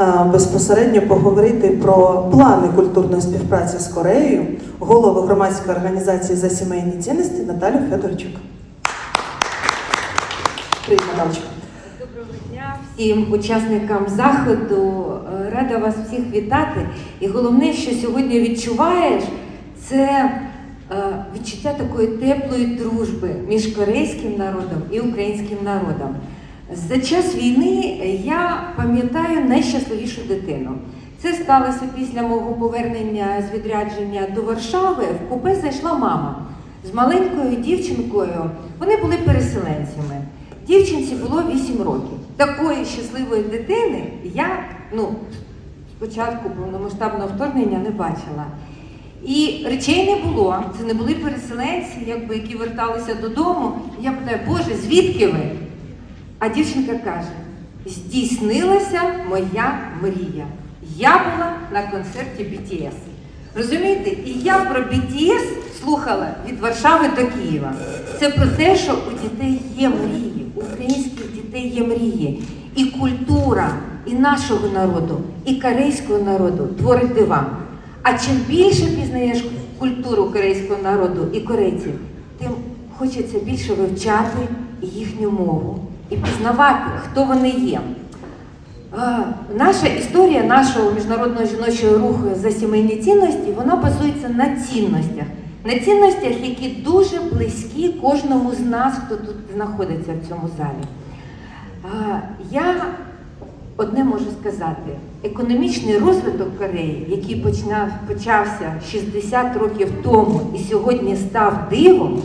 е, безпосередньо поговорити про плани культурної співпраці з Кореєю голову громадської організації за сімейні цінності Наталю Федорчук. Привіт, Наталочка. Доброго дня всім учасникам заходу. Е, Рада вас всіх вітати. І головне, що сьогодні відчуваєш, це е, відчуття такої теплої дружби між корейським народом і українським народом. За час війни я пам'ятаю найщасливішу дитину. Це сталося після мого повернення з відрядження до Варшави. В купе зайшла мама з маленькою дівчинкою. Вони були переселенцями. Дівчинці було 8 років. Такої щасливої дитини я ну, спочатку повномасштабного вторгнення не бачила. І речей не було. Це не були переселенці, якби, які верталися додому. Я питаю, Боже, звідки ви? А дівчинка каже: здійснилася моя мрія. Я була на концерті BTS. Розумієте? І я про BTS слухала від Варшави до Києва. Це про те, що у дітей є мрії, у українських дітей є мрії. І культура і нашого народу, і корейського народу творить дива. А чим більше пізнаєш культуру корейського народу і корейців, тим хочеться більше вивчати їхню мову і пізнавати, хто вони є. Наша історія нашого міжнародного жіночого руху за сімейні цінності, вона базується на цінностях. На цінностях, які дуже близькі кожному з нас, хто тут знаходиться в цьому залі. Я одне можу сказати: економічний розвиток Кореї, який починав, почався 60 років тому і сьогодні став дивом,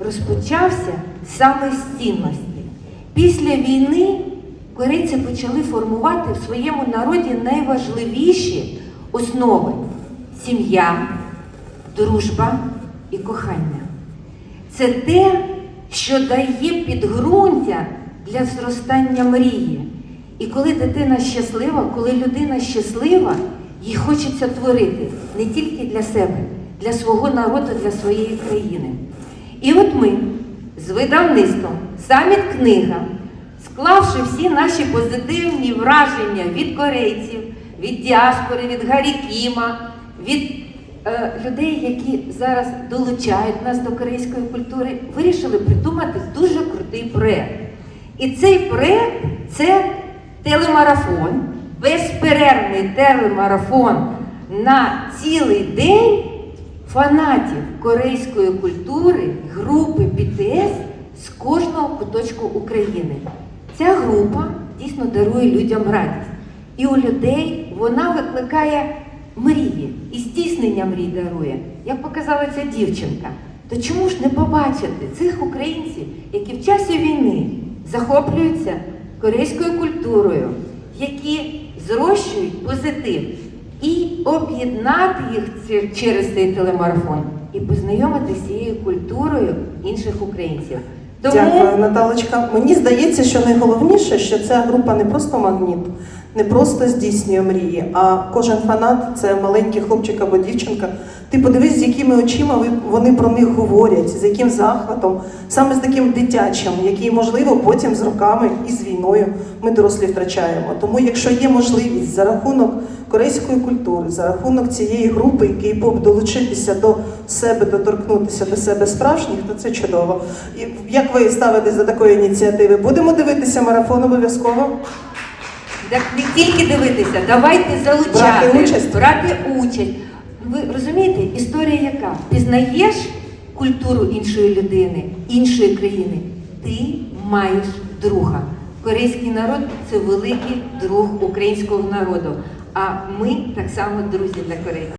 розпочався саме з цінності. Після війни корейці почали формувати в своєму народі найважливіші основи сім'я, дружба і кохання. Це те, що дає підґрунтя для зростання мрії. І коли дитина щаслива, коли людина щаслива, їй хочеться творити не тільки для себе, для свого народу, для своєї країни. І от ми з видавництвом Саміт книга, склавши всі наші позитивні враження від корейців, від діаспори, від Гаррі Кіма, від е, людей, які зараз долучають нас до корейської культури, вирішили придумати дуже крутий проєкт. І цей проєкт це телемарафон, безперервний телемарафон на цілий день фанатів корейської культури групи BTS з кожного куточку України. Ця група дійсно дарує людям радість. І у людей вона викликає мрії і здійснення мрій дарує. Як показала ця дівчинка, то чому ж не побачити цих українців, які в часі війни захоплюються корейською культурою, які зрощують позитив, і об'єднати їх через цей телемарафон і познайомити з цією культурою інших українців. Дякую, Наталочка. Мені здається, що найголовніше, що ця група не просто магніт, не просто здійснює мрії, а кожен фанат це маленький хлопчик або дівчинка. Ти подивись, з якими очима вони про них говорять, з яким захватом, саме з таким дитячим, який, можливо, потім з роками і з війною ми дорослі втрачаємо. Тому, якщо є можливість за рахунок корейської культури, за рахунок цієї групи кей-поп долучитися до себе, доторкнутися до себе справжніх, то це чудово. І як ви ставитесь до такої ініціативи? Будемо дивитися марафон обов'язково? Так не тільки дивитися, давайте залучати, Брати участь? брати участь. Ви розумієте, історія яка? Пізнаєш культуру іншої людини, іншої країни, ти маєш друга. Корейський народ це великий друг українського народу. А ми так само друзі для Кореї.